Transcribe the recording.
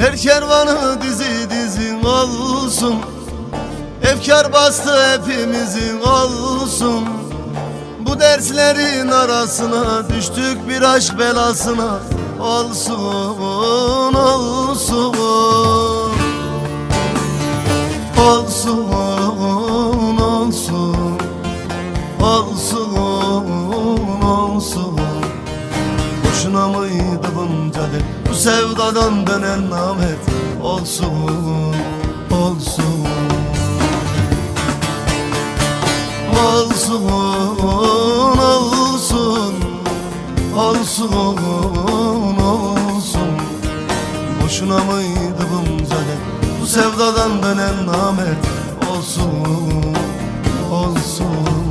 Her kervanı dizi dizi olsun. Efkar bastı hepimizin olsun. Bu derslerin arasına düştük bir aşk belasına. Olsun olsun. Olsun olsun. Olsun olsun. Boşuna mıydı bunca dert Bu sevdadan dönen namet Olsun Olsun. Olsun Olsun Olsun Olsun. Boşuna mıydı bunca Bu sevdadan dönen namet Olsun Olsun